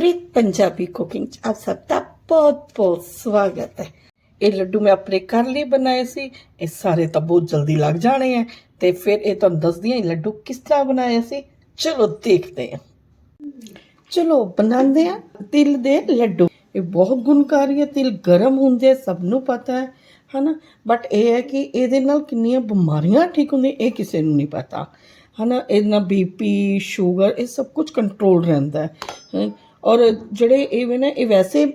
ਪ੍ਰੀਤ Punjabi cooking ਚ ਆਪ ਸਭ ਦਾ ਬਹੁਤ ਬਹੁਤ ਇਹ ਲੱਡੂ ਮੈਂ ਆਪਣੇ ਘਰ ਲਈ ਬਣਾਏ ਸੀ ਇਹ ਸਾਰੇ ਤਾਂ ਬਹੁਤ ਜਲਦੀ ਲੱਗ ਜਾਣੇ ਆ ਤੇ ਫਿਰ ਇਹ ਤੁਹਾਨੂੰ ਦੱਸਦੀ ਹਾਂ ਲੱਡੂ ਕਿਸ ਤਰ੍ਹਾਂ ਬਣਾਏ ਸੀ ਚਲੋ ਦੇਖਦੇ ਹਾਂ ਚਲੋ ਬਣਾਉਂਦੇ ਆ ਤਿਲ ਦੇ ਲੱਡੂ ਇਹ ਬਹੁਤ ਗੁਣਕਾਰੀ ਹੈ ਤਿਲ ਗਰਮ ਹੁੰਦੇ ਆ, ਸਭ ਨੂੰ ਪਤਾ ਹੈ ਹਨਾ ਬਟ ਇਹ ਹੈ ਕਿ ਇਹਦੇ ਨਾਲ ਕਿੰਨੀਆਂ ਬਿਮਾਰੀਆਂ ਠੀਕ ਹੁੰਦੀਆਂ ਇਹ ਕਿਸੇ ਨੂੰ ਨਹੀਂ ਪਤਾ ਹਨਾ ਇਹਦੇ ਨਾਲ ਬੀਪੀ ਸ਼ੂਗਰ ਇਹ ਸਭ ਕੁਝ ਕੰਟਰੋਲ ਰਹਿੰਦਾ ਹੈ ਔਰ ਜਿਹੜੇ ਇਹ ਵੇ ਨਾ, ਇਹ ਵੈਸੇ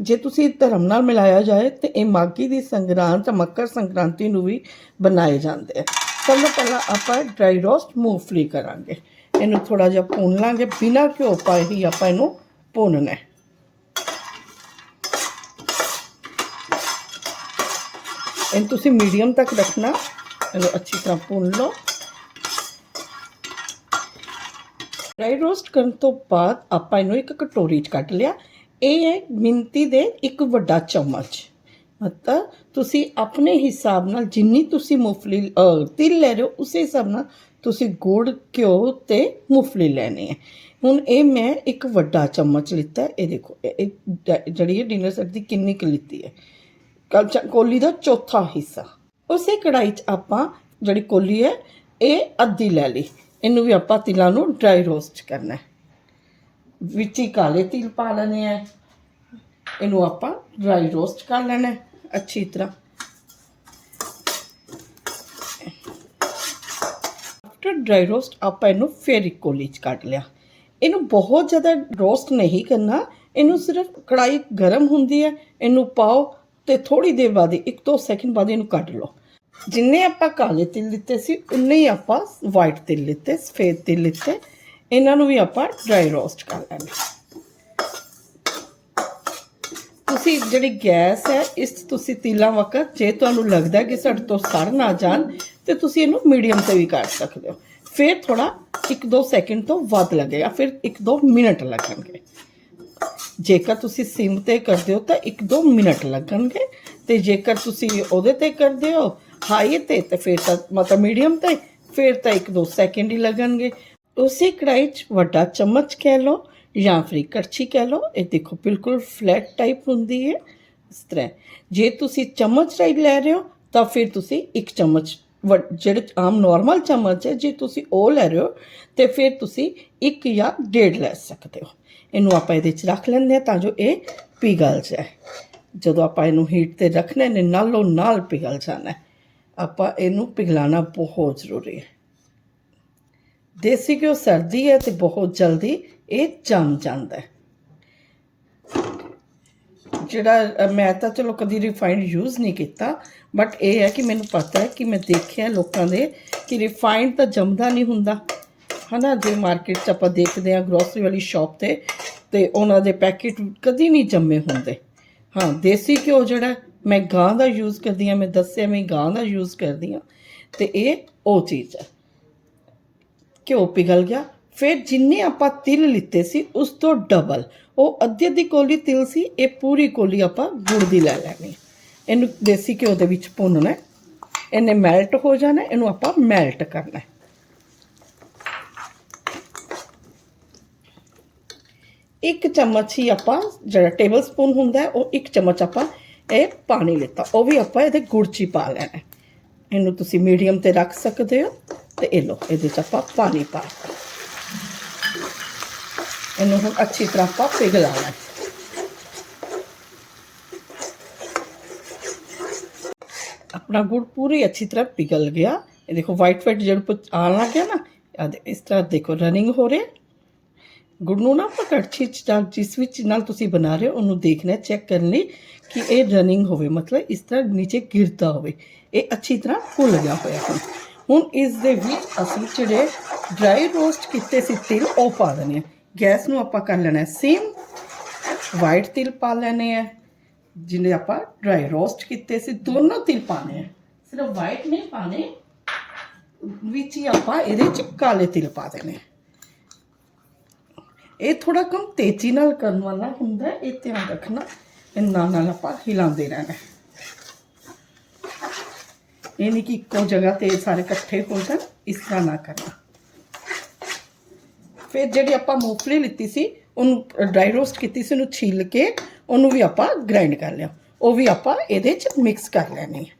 ਜੇ ਤੁਸੀਂ ਧਰਮ ਨਾਲ ਮਿਲਾਇਆ ਜਾਏ, ਤੇ ਇਹ ਮਾਗੀ ਦੀ ਸੰਗਰਾਂਦ ਮਕਰ ਸੰਕ੍ਰਾਂਤੀ ਨੂੰ ਵੀ ਬਣਾਏ ਜਾਂਦੇ ਆ। ਸਭ ਤੋਂ ਪਹਿਲਾਂ ਆਪਾਂ ਡਰਾਈ ਰੋਸਟ ਮੂੰਗਫਲੀ ਕਰਾਂਗੇ। ਇਹਨੂੰ ਥੋੜਾ ਜਿਹਾ ਭੁੰਨ ਲਾਂਗੇ। ਬਿਨਾਂ ਘਿਓ ਪਾਏ ਹੀ ਆਪਾਂ ਇਹਨੂੰ ਭੁੰਨਣਾ ਹੈ। ਇਹਨੂੰ ਤੁਸੀਂ ਮੀਡੀਅਮ ਤੱਕ ਰੱਖਣਾ। ਇਹਨੂੰ ਅੱਛੀ ਤਰ੍ਹਾਂ ਭੁੰਨ ਲਓ। ਡਰਾਈ ਰੋਸਟ ਕਰਨ ਤੋਂ ਬਾਅਦ ਆਪਾਂ ਇਹਨੂੰ ਇੱਕ ਕਟੋਰੀ 'ਚ ਕੱਢ ਲਿਆ। ਇਹ ਹੈ ਮਿੰਤੀ ਦੇ ਇੱਕ ਵੱਡਾ ਚਮਚ। ਮਤਲਬ ਤੁਸੀਂ ਆਪਣੇ ਹਿਸਾਬ ਨਾਲ ਜਿੰਨੀ ਤੁਸੀਂ ਮੂੰਗਫਲੀ ਤਿਲ ਲੈ ਰਹੇ ਹੋ, ਉਸੇ ਹਿਸਾਬ ਨਾਲ ਤੁਸੀਂ ਗੁੜ, ਘਿਓ ਤੇ ਮੂੰਗਫਲੀ ਲੈਣੀ ਹੈ। ਹੁਣ ਇਹ ਮੈਂ ਇੱਕ ਵੱਡਾ ਚਮਚ ਲਿੱਤਾ ਇਹ ਦੇਖੋ, ਇਹ- ਇਹ ਜਿਹੜੀ ਹੈ ਡਿਨਰ ਸੈੱਟ ਦੀ ਕਿੰਨੀ ਕੁ ਲਿੱਤੀ ਹੈ। ਕਲ- ਕੋਲੀ ਦਾ ਚੌਥਾ ਹਿੱਸਾ। ਉਸੇ ਕੜਾਈ 'ਚ ਆਪਾਂ ਜਿਹੜੀ ਕੋਲੀ ਹੈ, ਇਹ ਅੱਧੀ ਲੈ ਲਈ। ਇਹਨੂੰ ਵੀ ਆਪਾਂ ਤਿਲਾਂ ਨੂੰ ਡਰਾਈ ਰੋਸਟ ਕਰਨਾ ਹੈ। ਵਿੱਚ ਹੀ ਕਾਲੇ ਤਿਲ ਪਾ ਲੈਣੇ ਆ। ਇਹਨੂੰ ਆਪਾਂ ਡਰਾਈ ਰੋਸਟ ਕਰ ਲੈਣਾ ਅੱਛੀ ਤਰ੍ਹਾਂ। ਆਫਟਰ ਡਰਾਈ ਰੋਸਟ ਆਪਾਂ ਇਹਨੂੰ ਫੇਰ ਇੱਕ ਕੋਲੀ 'ਚ ਕੱਢ ਲਿਆ। ਇਹਨੂੰ ਬਹੁਤ ਜ਼ਿਆਦਾ ਰੋਸਟ ਨਹੀਂ ਕਰਨਾ। ਇਹਨੂੰ ਸਿਰਫ ਕੜਾਈ ਗਰਮ ਹੁੰਦੀ ਹੈ। ਇਹਨੂੰ ਪਾਓ ਤੇ ਥੋੜੀ ਦੇਰ ਬਾਅਦ ਹੀ, ਇੱਕ ਦੋ ਸੈਕਿੰਡ ਬਾਅਦ ਇਹਨੂੰ ਕੱਢ ਲਓ। ਜਿੰਨੇ ਆਪਾਂ ਕਾਲੇ ਤਿਲ ਲਿੱਤੇ ਸੀ, ਉਨੇ ਹੀ ਆਪਾਂ ਵਾਈਟ ਤਿਲ ਲਿੱਤੇ, ਸਫੇਦ ਤਿਲ ਲਿੱਤੇ। ਇਹਨਾਂ ਨੂੰ ਵੀ ਆਪਾਂ ਡਰਾਈ ਰੋਸਟ ਕਰ ਲੈਣਾ ਤੁਸੀਂ ਜਿਹੜੀ ਗੈਸ ਹੈ, ਇਸ 'ਚ ਤੁਸੀਂ ਤਿਲਾਂ ਵਕਤ, ਜੇ ਤੁਹਾਨੂੰ ਲੱਗਦਾ ਕਿ ਸਾਡੇ ਤੋਂ ਸੜ ਨਾ ਜਾਣ, ਤੇ ਤੁਸੀਂ ਇਹਨੂੰ ਮੀਡੀਅਮ ਤੇ ਵੀ ਕਰ ਸਕਦੇ ਹੋ। ਫਿਰ ਥੋੜਾ 1-2 ਸੈਕਿੰਡ ਤੋਂ ਵੱਧ ਲੱਗੇਗਾ, ਫਿਰ 1-2 ਮਿੰਟ ਲੱਗਣਗੇ। ਜੇਕਰ ਤੁਸੀਂ ਸਿਮ ਤੇ ਕਰਦੇ ਹੋ, ਤਾਂ 1-2 ਮਿੰਟ ਲੱਗਣਗੇ। ਤੇ ਜੇਕਰ ਤੁਸੀਂ ਉਹਦੇ ਤੇ ਕਰਦੇ ਹੋ ਹਾਈ ਤੇ ਤੇ ਫਿਰ ਤਾਂ ਮਤਲਬ ਮੀਡੀਅਮ ਤੇ, ਫਿਰ ਤਾਂ 1-2 ਸੈਕਿੰਡ ਹੀ ਲੱਗਣਗੇ। ਉਸੇ ਕੜਾਈ 'ਚ ਵੱਡਾ ਚਮਚ ਕਹਿ ਲਓ ਜਾਂ ਫਿਰ ਕੜਛੀ ਕਹਿ ਲਓ, ਇਹ ਦੇਖੋ ਬਿਲਕੁਲ ਫਲੈਟ ਟਾਈਪ ਹੁੰਦੀ ਹੈ। ਇਸ ਤਰ੍ਹਾਂ ਜੇ ਤੁਸੀਂ ਚਮਚ ਰਾਈ ਲੈ ਰਹੇ ਹੋ, ਤਾਂ ਫਿਰ ਤੁਸੀਂ ਇੱਕ ਚਮਚ ਵੱਡ- ਜਿਹੜੇ ਆਮ ਨਾਰਮਲ ਚਮਚ ਹੈ, ਜੇ ਤੁਸੀਂ ਉਹ ਲੈ ਰਹੇ ਹੋ, ਤੇ ਫਿਰ ਤੁਸੀਂ ਇੱਕ ਜਾਂ ਡੇਢ ਲੈ ਸਕਦੇ ਹੋ। ਇਹਨੂੰ ਆਪਾਂ ਇਹਦੇ 'ਚ ਰੱਖ ਲੈਂਦੇ ਹਾਂ ਤਾਂ ਜੋ ਇਹ ਪਿਘਲ ਜਾਏ। ਜਦੋਂ ਆਪਾਂ ਇਹਨੂੰ ਹੀਟ ਤੇ ਰੱਖਣਾ ਨੇ ਨਾਲੋਂ ਨਾਲ ਪਿਘਲ ਜਾਣਾ ਹੈ। ਆਪਾਂ ਇਹਨੂੰ ਪਿਘਲਾਣਾ ਬਹੁਤ ਜ਼ਰੂਰੀ ਹੈ। ਦੇਸੀ ਘਿਓ ਸਰਦੀ ਹੈ ਤੇ ਬਹੁਤ ਜਲਦੀ ਇਹ ਜੰਮ ਜਾਂਦਾ ਹੈ। ਜਿਹੜਾ ਮੈਂ ਤਾਂ ਚਲੋ ਕਦੀ ਰਿਫਾਈਨਡ ਯੂਜ਼ ਨਹੀਂ ਕੀਤਾ ਬਟ ਇਹ ਹੈ ਕਿ ਮੈਨੂੰ ਪਤਾ ਹੈ ਕਿ ਮੈਂ ਦੇਖਿਆ ਲੋਕਾਂ ਦੇ ਕਿ ਰਿਫਾਈਨਡ ਤਾਂ ਜੰਮਦਾ ਨਹੀਂ ਹੁੰਦਾ। ਹਨਾ, ਜੇ ਮਾਰਕੀਟ 'ਚ ਆਪਾਂ ਦੇਖਦੇ ਆ ਗਰੋਸਰੀ ਵਾਲੀ ਸ਼ਾਪ ਤੇ ਤੇ ਉਹਨਾਂ ਦੇ ਪੈਕੇਟ ਕਦੀ ਨਹੀਂ ਜੰਮੇ ਹੁੰਦੇ। ਹਾਂ, ਦੇਸੀ ਘਿਓ ਜਿਹੜਾ ਮੈਂ ਗਾਂ ਦਾ ਯੂਜ਼ ਕਰਦੀ ਆ ਮੈਂ ਦੱਸਿਆ ਮੈਂ ਗਾਂ ਦਾ ਯੂਜ਼ ਕਰਦੀ ਆ ਤੇ ਇਹ ਉਹ ਚੀਜ਼ ਹੈ। ਘਿਓ ਪਿਘਲ ਗਿਆ, ਫਿਰ ਜਿੰਨੇ ਆਪਾਂ ਤਿਲ ਲਿੱਤੇ ਸੀ ਉਸ ਤੋਂ ਡਬਲ ਉਹ ਅੱਧੀ ਅੱਧੀ ਕੋਲੀ ਤਿਲ ਸੀ, ਇਹ ਪੂਰੀ ਕੋਲੀ ਆਪਾਂ ਗੁੜ ਦੀ ਲੈ ਲੈਣੀ ਇਹਨੂੰ ਦੇਸੀ ਘਿਓ ਦੇ ਵਿੱਚ ਭੁੰਨਣਾ ਇਹਨੇ ਮੈਲਟ ਹੋ ਜਾਣਾ, ਇਹਨੂੰ ਆਪਾਂ ਮੈਲਟ ਕਰਨਾ ਇੱਕ ਚਮਚ ਹੀ ਆਪਾਂ ਜਿਹੜਾ ਟੇਬਲ ਸਪੂਨ ਹੁੰਦਾ ਉਹ ਇੱਕ ਚਮਚ ਆਪਾਂ ਇਹ ਪਾਣੀ ਲਿੱਤਾ। ਉਹ ਵੀ ਆਪਾਂ ਇਹਦੇ ਗੁੜ 'ਚ ਪਾ ਲੈਣਾ। ਇਹਨੂੰ ਤੁਸੀਂ ਮੀਡੀਅਮ ਤੇ ਰੱਖ ਸਕਦੇ ਹੋ ਤੇ ਇਹ ਲਓ, ਇਹਦੇ 'ਚ ਆਪਾਂ ਪਾਣੀ ਪਾ ਇਹਨੂੰ ਹੁਣ ਅੱਛੀ ਤਰ੍ਹਾਂ ਆਪਾਂ ਪਿਘਲਾ ਲੈਣਾ। ਆਪਣਾ ਗੁੜ ਪੂਰੀ ਅੱਛੀ ਤਰ੍ਹਾਂ ਪਿਘਲ ਗਿਆ। ਇਹ ਦੇਖੋ ਵਾਈਟ ਵਾਈਟ ਜਿਹੜਾ ਕੁਛ ਆਉਣ ਲੱਗ ਗਿਆ ਨਾ, ਆਹ ਦੇ- ਇਸ ਤਰ੍ਹਾਂ ਦੇਖੋ ਰਨਿੰਗ ਹੋ ਰਿਹਾ। ਗੁੜ ਨੂੰ ਨਾ ਆਪਾਂ ਕੜਛੀ ਚ ਜਾਂ ਜਿਸ ਵਿੱਚ ਨਾਲ ਤੁਸੀਂ ਬਣਾ ਰਹੇ ਹੋ, ਉਹਨੂੰ ਦੇਖਣਾ ਚੈੱਕ ਕਰਨ ਲਈ। ਕਿ ਇਹ ਰਨਿੰਗ ਹੋਵੇ ਮਤਲਬ ਇਸ ਤਰ੍ਹਾਂ ਨੀਚੇ ਗਿਰਦਾ ਹੋਵੇ ਇਹ ਅੱਛੀ ਤਰ੍ਹਾਂ ਫੁੱਲ ਗਿਆ ਹੋਇਆ ਹੁਣ ਹੁਣ ਇਸ ਦੇ ਵਿੱਚ ਅਸੀਂ ਜਿਹੜੇ ਡਰਾਈ ਰੋਸਟ ਕੀਤੇ ਸੀ ਤਿਲ ਉਹ ਪਾ ਦੇਣੇ ਆ ਗੈਸ ਨੂੰ ਆਪਾਂ ਕਰ ਲੈਣਾ ਸਿਮ ਵਾਈਟ ਤਿਲ ਪਾ ਲੈਣੇ ਆ ਜਿਹਨੇ ਆਪਾਂ ਡਰਾਈ ਰੋਸਟ ਕੀਤੇ ਸੀ ਦੋਨੋਂ ਤਿਲ ਪਾਣੇ ਆ ਸਿਰਫ ਵਾਈਟ ਨਹੀਂ ਪਾਣੇ ਵਿੱਚ ਹੀ ਆਪਾਂ ਇਹਦੇ ਚ ਕਾਲੇ ਤਿਲ ਪਾ ਦੇਣੇ ਆ ਇਹ ਥੋੜਾ ਕਮ ਤੇਜ਼ੀ ਨਾਲ ਕਰਨ ਵਾਲਾ ਹੁੰਦਾ ਹੈ, ਇਹ ਧਿਆਨ ਰੱਖਣਾ ਇਹ ਨਾਲ ਨਾਲ ਆਪਾਂ ਹਿਲਾਉਂਦੇ ਰਹਿਣਾ ਹੈ। ਇਹ ਨਹੀਂ ਕਿ ਇੱਕੋ ਜਗ੍ਹਾ ਤੇ ਇਹ ਸਾਰੇ ਇਕੱਠੇ ਹੋ ਜਾਣ, ਇਸ ਤਰ੍ਹਾਂ ਨਾ ਕਰਨਾ। ਫਿਰ ਜਿਹੜੀ ਆਪਾਂ ਮੂੰਗਫਲੀ ਲਿੱਤੀ ਸੀ, ਉਹਨੂੰ ਡਰਾਈ ਰੋਸਟ ਕੀਤੀ ਸੀ, ਉਹਨੂੰ ਛਿੱਲ ਕੇ ਉਹਨੂੰ ਵੀ ਆਪਾਂ ਗ੍ਰਾਈਂਡ ਕਰ ਲਿਆ। ਉਹ ਵੀ ਆਪਾਂ ਇਹਦੇ ਚ ਮਿਕਸ ਕਰ ਲੈਣੇ ਆ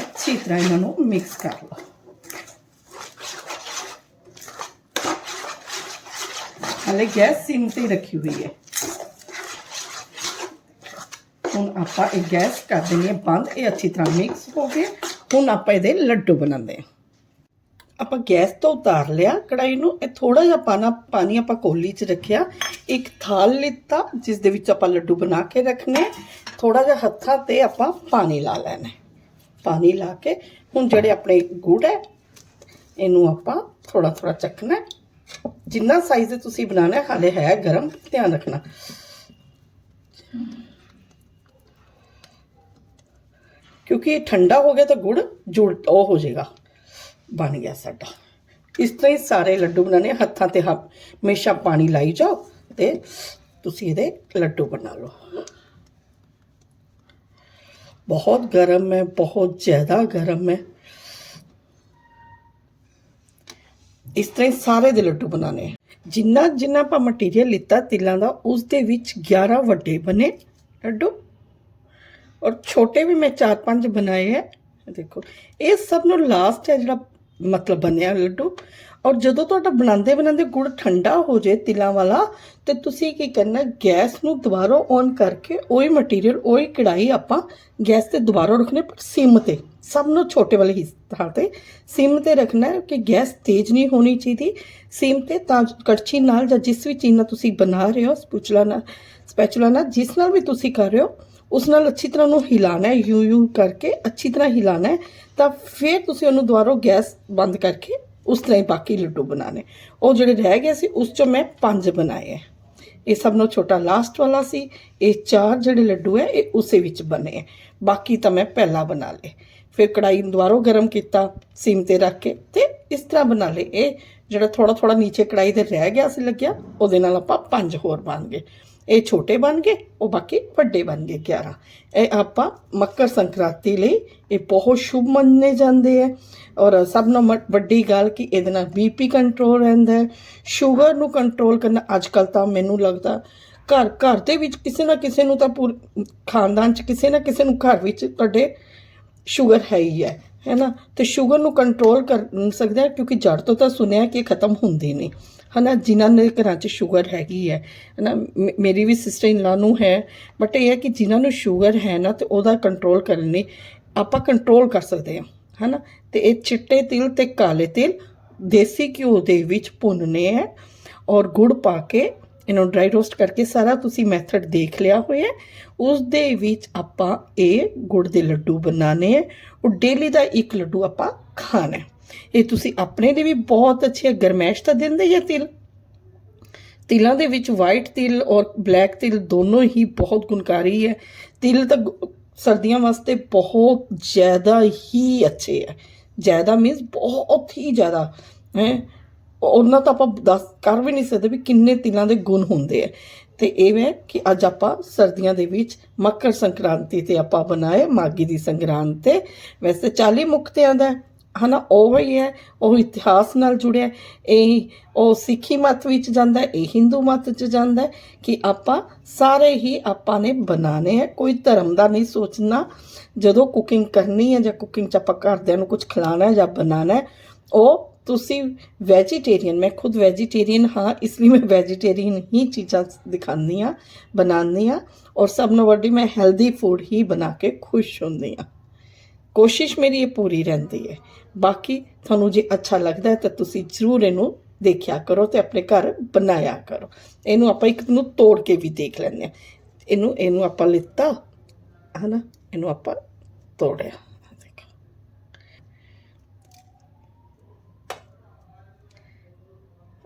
ਅੱਛੀ ਤਰ੍ਹਾਂ ਇਹਨਾਂ ਨੂੰ ਮਿਕਸ ਕਰ ਹਲੇ ਗੈਸ ਸਿਮ ਤੇ ਰੱਖੀ ਹੋਈ ਹੈ। ਹੁਣ ਆਪਾਂ ਇਹ ਗੈਸ ਕਰ ਦੇਣੀ ਹੈ ਬੰਦ, ਇਹ ਅੱਛੀ ਤਰ੍ਹਾਂ ਮਿਕਸ ਹੋ ਗਿਆ ਹੁਣ ਆਪਾਂ ਇਹਦੇ ਲੱਡੂ ਬਣਾਉਂਦੇ ਹਾਂ। ਆਪਾਂ ਗੈਸ ਤੋਂ ਉਤਾਰ ਲਿਆ ਕੜਾਈ ਨੂੰ, ਇਹ ਥੋੜਾ ਜਿਹਾ ਪਾਣਾ ਪਾਣੀ ਆਪਾਂ ਕੋਲੀ 'ਚ ਰੱਖਿਆ। ਇੱਕ ਥਾਲ ਲਿੱਤਾ, ਜਿਸ ਦੇ ਵਿੱਚ ਆਪਾਂ ਲੱਡੂ ਬਣਾ ਕੇ ਰੱਖਨੇ ਥੋੜਾ ਜਿਹਾ ਹੱਥਾਂ ਤੇ ਆਪਾਂ ਪਾਣੀ ਲਾ ਲੈਣਾ ਪਾਣੀ ਲਾ ਕੇ, ਹੁਣ ਜਿਹੜੇ ਆਪਣੇ ਗੁੜ ਹੈ, ਇਹਨੂੰ ਆਪਾਂ ਥੋੜਾ ਥੋੜਾ ਚੱਕਣਾ ਜਿੰਨਾ ਸਾਈਜ਼ ਤੁਸੀਂ ਬਣਾਉਣਾ ਹੈ, ਹਾਲੇ ਹੈ ਗਰਮ ਧਿਆਨ ਰੱਖਣਾ ਕਿਉਂਕਿ ਇਹ ਠੰਡਾ ਹੋ ਗਿਆ ਤਾਂ ਗੁੜ ਜੁੜ ਉਹ ਹੋ ਜਾਏਗਾ ਬਣ ਗਿਆ ਸਾਡਾ ਇਸ ਤਰ੍ਹਾਂ ਹੀ ਸਾਰੇ ਲੱਡੂ ਬਣਾਣੇ ਹੱਥਾਂ ਤੇ ਹ- ਹਮੇਸ਼ਾ ਪਾਣੀ ਲਾਈ ਜਾਓ ਤੇ ਤੁਸੀਂ ਇਹਦੇ ਲੱਡੂ ਬਣਾ ਲਓ ਬਹੁਤ ਗਰਮ ਹੈ ਬਹੁਤ ਜ਼ਿਆਦਾ ਗਰਮ ਹੈ ਇਸ ਤਰ੍ਹਾਂ ਹੀ ਸਾਰੇ ਦੇ ਲੱਡੂ ਬਣਾਣੇ ਜਿੰਨਾ ਜਿੰਨਾ ਆਪਾਂ ਮਟੀਰੀਅਲ ਲਿੱਤਾ ਤਿਲਾਂ ਦਾ ਉਸ ਦੇ ਵਿੱਚ 11 ਵੱਡੇ ਬਣੇ ਲੱਡੂ। ਔਰ ਛੋਟੇ ਵੀ ਮੈਂ ਚਾਰ ਪੰਜ ਬਣਾਏ ਹੈ ਦੇਖੋ, ਇਹ ਸਭ ਨੂੰ ਲਾਸਟ ਹੈ ਜਿਹੜਾ ਮਤਲਬ ਬਣਿਆ ਲੱਡੂ। ਔਰ ਜਦੋਂ ਤੁਹਾਡਾ ਬਣਾਉਂਦੇ ਬਣਾਉਂਦੇ ਗੁੜ ਠੰਡਾ ਹੋ ਜਾਏ ਤਿਲਾਂ ਵਾਲਾ, ਤੇ ਤੁਸੀਂ ਕੀ ਕਰਨਾ, ਗੈਸ ਨੂੰ ਦੁਬਾਰਾ ਔਨ ਕਰਕੇ ਉਹੀ ਮਟੀਰੀਅਲ ਉਹੀ ਕੜਾਈ ਆਪਾਂ ਗੈਸ ਤੇ ਦੁਬਾਰਾ ਰੱਖਣੇ, ਪਰ ਸਿਮ ਤੇ। ਸਭ ਨੂੰ ਛੋਟੇ ਵਾਲੇ ਹਿੱਸੇ ਤੇ। ਸਿਮ ਤੇ ਰੱਖਣਾ ਕਿ ਗੈਸ ਤੇਜ਼ ਨਹੀਂ ਹੋਣੀ ਚਾਹੀਦੀ। ਸਿਮ ਤੇ ਤਾਂ ਕੜਛੀ ਨਾਲ ਜਾਂ ਜਿਸ ਵੀ ਚੀਜ਼ ਨਾਲ ਤੁਸੀਂ ਬਣਾ ਰਹੇ ਹੋ, ਸਪੈਚੁਲਾ ਨਾਲ ਸਪੈਚੁਲਾ ਨਾਲ, ਜਿਸ ਨਾਲ ਵੀ ਤੁਸੀਂ ਕਰ ਰਹੇ ਹੋ, ਉਸ ਨਾਲ ਅੱਛੀ ਤਰ੍ਹਾਂ ਨੂੰ ਹਿਲਾਣਾ ਹੈ, ਯੂ ਯੂ ਕਰਕੇ ਅੱਛੀ ਤਰ੍ਹਾਂ ਹਿਲਾਣਾ ਹੈ, ਤਾਂ ਫਿਰ ਤੁਸੀਂ ਉਹਨੂੰ ਦੁਬਾਰਾ ਗੈਸ ਬੰਦ ਕਰਕੇ ਉਸ ਤਰ੍ਹਾਂ ਹੀ ਬਾਕੀ ਲੱਡੂ ਬਣਾਣੇ ਉਹ ਜਿਹੜੇ ਰਹਿ ਗਏ ਸੀ, ਉਸ ਚੋਂ ਮੈਂ ਪੰਜ ਬਣਾਏ ਹੈ। ਇਹ ਸਭ ਨੂੰ ਛੋਟਾ ਲਾਸਟ ਵਾਲਾ ਸੀ। ਇਹ ਚਾਰ ਜਿਹੜੇ ਲੱਡੂ ਹੈ, ਇਹ ਉਸੇ ਵਿੱਚ ਬਣੇ ਹੈ। ਬਾਕੀ ਤਾਂ ਮੈਂ ਪਹਿਲਾਂ ਬਣਾ ਲਏ। ਫਿਰ ਕੜਾਈ ਨੂੰ ਦੁਬਾਰਾ ਗਰਮ ਕੀਤਾ, ਸੀਮ ਤੇ ਰੱਖ ਕੇ ਤੇ ਇਸ ਤਰ੍ਹਾਂ ਬਣਾ ਲਏ। ਇਹ ਜਿਹੜਾ ਥੋੜਾ ਥੋੜਾ ਨੀਚੇ ਕੜਾਈ ਤੇ ਰਹਿ ਗਿਆ ਸੀ ਲੱਗਿਆ, ਉਹਦੇ ਨਾਲ ਆਪਾਂ ਪੰਜ ਹੋਰ ਬਣ ਗਏ। ਇਹ ਛੋਟੇ ਬਣ ਗਏ, ਉਹ ਬਾਕੀ ਵੱਡੇ ਬਣ ਗਏ 11 ਇਹ ਆਪਾਂ ਮੱਕਰ ਸੰਕ੍ਰਾਂਤੀ ਲਈ ਇਹ ਬਹੁਤ ਸ਼ੁਭ ਮੰਨੇ ਜਾਂਦੇ ਹੈ ਔਰ ਸਭ ਨੂੰ ਮ- ਵੱਡੀ ਗੱਲ ਕਿ ਇਹਦੇ ਨਾਲ ਬੀਪੀ ਕੰਟਰੋਲ ਰਹਿੰਦਾ ਹੈ। ਸ਼ੂਗਰ ਨੂੰ ਕੰਟਰੋਲ ਕਰਨਾ ਅੱਜ ਕੱਲ ਤਾਂ ਮੈਨੂੰ ਲੱਗਦਾ ਘਰ ਘਰ ਦੇ ਵਿੱਚ ਕਿਸੇ ਨਾ ਕਿਸੇ ਨੂੰ ਤਾਂ ਪੂਰ, ਖਾਨਦਾਨ ਚ ਕਿਸੇ ਨਾ ਕਿਸੇ ਨੂੰ ਘਰ ਵਿੱਚ ਤੁਹਾਡੇ ਸ਼ੂਗਰ ਹੈ ਹੀ ਹੈ ਹੈ ਨਾ ਤੇ ਸ਼ੂਗਰ ਨੂੰ ਕੰਟਰੋਲ ਕਰ ਸਕਦਾ ਕਿਉਂਕਿ ਜੜ ਤੋਂ ਤਾਂ ਸੁਣਿਆ ਕਿ ਇਹ ਖਤਮ ਹੁੰਦੀ ਨਹੀਂ ਹਨਾ? ਜਿਨ੍ਹਾਂ ਦੇ ਘਰਾਂ 'ਚ ਸ਼ੂਗਰ ਹੈਗੀ ਹੈ, ਹਨਾ? ਮੇ- ਮੇਰੀ ਵੀ ਸਿਸਟਰ ਇਨ ਲਾ ਨੂੰ ਹੈ ਬਟ ਇਹ ਹੈ ਕਿ ਜਿਨ੍ਹਾਂ ਨੂੰ ਸ਼ੂਗਰ ਹੈ ਨਾ, ਤੇ ਉਹਦਾ ਕੰਟਰੋਲ ਕਰਨ ਲਈ ਆਪਾਂ ਕੰਟਰੋਲ ਕਰ ਸਕਦੇ ਹਾਂ, ਹਨਾ? ਤੇ ਇਹ ਚਿੱਟੇ ਤਿਲ ਤੇ ਕਾਲੇ ਤਿਲ ਦੇਸੀ ਘਿਓ ਦੇ ਵਿੱਚ ਭੁੰਨਨੇ ਹੈ ਔਰ ਗੁੜ ਪਾ ਕੇ ਇਹਨੂੰ ਡਰਾਈ ਰੋਸਟ ਕਰਕੇ ਸਾਰਾ ਤੁਸੀਂ ਮੈਥਡ ਦੇਖ ਲਿਆ ਹੋਇਆ ਉਸ ਦੇ ਵਿੱਚ ਆਪਾਂ ਇਹ ਗੁੜ ਦੇ ਲੱਡੂ ਬਣਾਣੇ ਹੈ। ਉਹ ਡੇਲੀ ਦਾ ਇੱਕ ਲੱਡੂ ਆਪਾਂ ਖਾਣਾ ਇਹ ਤੁਸੀਂ ਆਪਣੇ ਲਈ ਵੀ ਬਹੁਤ ਅੱਛੇ ਗਰਮੈਸ਼ ਤਾਂ ਦਿੰਦੇ ਹੀ ਆ ਤਿਲ। ਤਿਲਾਂ ਦੇ ਵਿੱਚ ਵਾਈਟ ਤਿਲ ਔਰ ਬਲੈਕ ਤਿਲ ਦੋਨੋਂ ਹੀ ਬਹੁਤ ਗੁਣਕਾਰੀ ਹੈ। ਤਿਲ ਤਾਂ ਗੁ- ਸਰਦੀਆਂ ਵਾਸਤੇ ਬਹੁਤ ਜ਼ਿਆਦਾ ਹੀ ਅੱਛੇ ਹੈ। ਜ਼ਿਆਦਾ ਮੀਨਸ ਬਹੁਤ ਹੀ ਜ਼ਿਆਦਾ, ਹੈ। ਉਹਨਾਂ ਤਾਂ ਆਪਾਂ ਦੱਸ ਕਰ ਵੀ ਨਹੀਂ ਸਕਦੇ ਵੀ ਕਿੰਨੇ ਤਿਲਾਂ ਦੇ ਗੁਣ ਹੁੰਦੇ ਆ। ਤੇ ਇਹ ਹੈ ਕਿ ਅੱਜ ਆਪਾਂ ਸਰਦੀਆਂ ਦੇ ਵਿੱਚ ਮਕਰ ਸੰਕ੍ਰਾਂਤੀ ਤੇ ਆਪਾਂ ਬਣਾਏ ਮਾਗੀ ਦੀ ਸੰਗਰਾਂਦ ਤੇ। ਵੈਸੇ 40 ਮੁਕਤਿਆਂ ਦਾ ਹੈ, ਹਨਾ ਉਹ ਹੀ ਹੈ ਉਹ ਇਤਿਹਾਸ ਨਾਲ ਜੁੜਿਆ। ਹੈ। ਇਹ ਉਹ ਸਿੱਖੀ ਮਤ ਵਿੱਚ ਜਾਂਦਾ ਇਹ ਹਿੰਦੂ ਮਤ ਚ ਜਾਂਦਾ ਕਿ ਆਪਾਂ ਸਾਰੇ ਹੀ ਆਪਾਂ ਨੇ ਬਣਾਣੇ ਹੈ ਕੋਈ ਧਰਮ ਦਾ ਨਹੀਂ ਸੋਚਣਾ। ਜਦੋਂ ਕੁਕਿੰਗ ਕਰਨੀ ਹੈ ਜਾਂ ਕੁਕਿੰਗ ਚ ਆਪਾਂ ਘਰਦਿਆਂ ਨੂੰ ਕੁਝ ਖਿਲਾਣਾ ਹੈ ਜਾਂ ਬਣਾਉਣਾ ਹੈ ਉਹ ਤੁਸੀਂ ਵੈਜੀਟੇਰੀਅਨ ਮੈਂ ਖੁਦ ਵੈਜੀਟੇਰੀਅਨ ਹਾਂ, ਇਸ ਲਈ ਮੈਂ ਵੈਜੀਟੇਰੀਅਨ ਹੀ ਚੀਜ਼ਾਂ ਦਿਖਾਉਂਦੀ ਹਾਂ, ਬਣਾਉਂਦੀ ਹਾਂ ਔਰ ਸਭ ਨੂੰ ਵੱਡੀ ਮੈਂ ਹੈਲਦੀ ਫੂਡ ਹੀ ਬਣਾ ਕੇ ਖੁਸ਼ ਹੁੰਦੀ ਹਾਂ। ਕੋਸ਼ਿਸ਼ ਮੇਰੀ ਇਹ ਪੂਰੀ ਰਹਿੰਦੀ ਹੈ। ਬਾਕੀ ਤੁਹਾਨੂੰ ਜੇ ਅੱਛਾ ਲੱਗਦਾ ਹੈ ਤਾਂ ਤੁਸੀਂ ਜ਼ਰੂਰ ਇਹਨੂੰ ਦੇਖਿਆ ਕਰੋ ਤੇ ਆਪਣੇ ਘਰ ਬਣਾਇਆ ਕਰੋ। ਇਹਨੂੰ ਆਪਾਂ ਇੱਕ ਨੂੰ ਤੋੜ ਕੇ ਵੀ ਦੇਖ ਲੈਂਦੇ ਹਾਂ। ਇਹਨੂੰ ਇਹਨੂੰ ਆਪਾਂ ਲਿੱਤਾ, ਹਨਾ? ਇਹਨੂੰ ਆਪਾਂ ਤੋੜਿਆ ਦੇਖੋ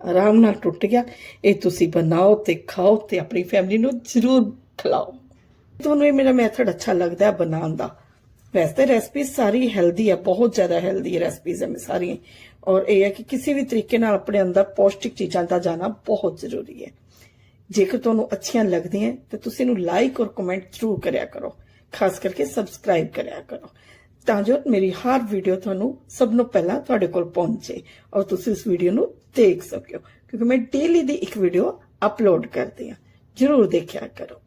ਆਰਾਮ ਨਾਲ ਟੁੱਟ ਗਿਆ। ਇਹ ਤੁਸੀਂ ਬਣਾਓ ਤੇ ਖਾਓ ਤੇ ਆਪਣੀ ਫੈਮਿਲੀ ਨੂੰ ਜ਼ਰੂਰ ਖਿਲਾਓ। ਤੁਹਾਨੂੰ ਇਹ ਮੇਰਾ ਮੈਥਡ ਅੱਛਾ ਲੱਗਦਾ ਹੈ ਬਣਾਉਣ ਦਾ। ਵੈਸੇ ਰੈਸਪੀ ਸਾਰੀ ਹੈਲਦੀ ਹੈ ਬਹੁਤ ਜ਼ਿਆਦਾ ਹੈਲਦੀ ਰੈਸਪੀਜ਼ ਹੈ ਸਾਰੀਆਂ। ਔਰ ਇਹ ਹੈ ਕਿ ਕਿਸੇ ਵੀ ਤਰੀਕੇ ਨਾਲ ਆਪਣੇ ਅੰਦਰ ਪੌਸ਼ਟਿਕ ਚੀਜ਼ਾਂ ਦਾ ਜਾਣਾ ਬਹੁਤ ਜ਼ਰੂਰੀ ਹੈ। ਜੇਕਰ ਤੁਹਾਨੂੰ ਅੱਛੀਆਂ ਲੱਗਦੀਆਂ ਤਾਂ ਤੁਸੀਂ ਇਹਨੂੰ ਲਾਈਕ ਔਰ ਕਮੈਂਟ ਜ਼ਰੂਰ ਕਰਿਆ ਕਰੋ। ਖਾਸ ਕਰਕੇ ਸਬਸਕ੍ਰਾਈਬ ਕਰਿਆ ਕਰੋ। ਤਾਂ ਜੋ ਮੇਰੀ ਹਰ ਵੀਡੀਓ ਤੁਹਾਨੂੰ ਸਭ ਨੂੰ ਪਹਿਲਾਂ ਤੁਹਾਡੇ ਕੋਲ ਪਹੁੰਚੇ। ਔਰ ਤੁਸੀਂ ਇਸ ਵੀਡੀਓ ਨੂੰ ਦੇਖ ਸਕਿਓ ਕਿਉਂਕਿ ਮੈਂ ਡੇਲੀ ਦੀ ਇੱਕ ਵੀਡੀਓ ਅਪਲੋਡ ਕਰਦੀ ਹਾਂ। ਜਰੂਰ ਦੇਖਿਆ ਕਰੋ।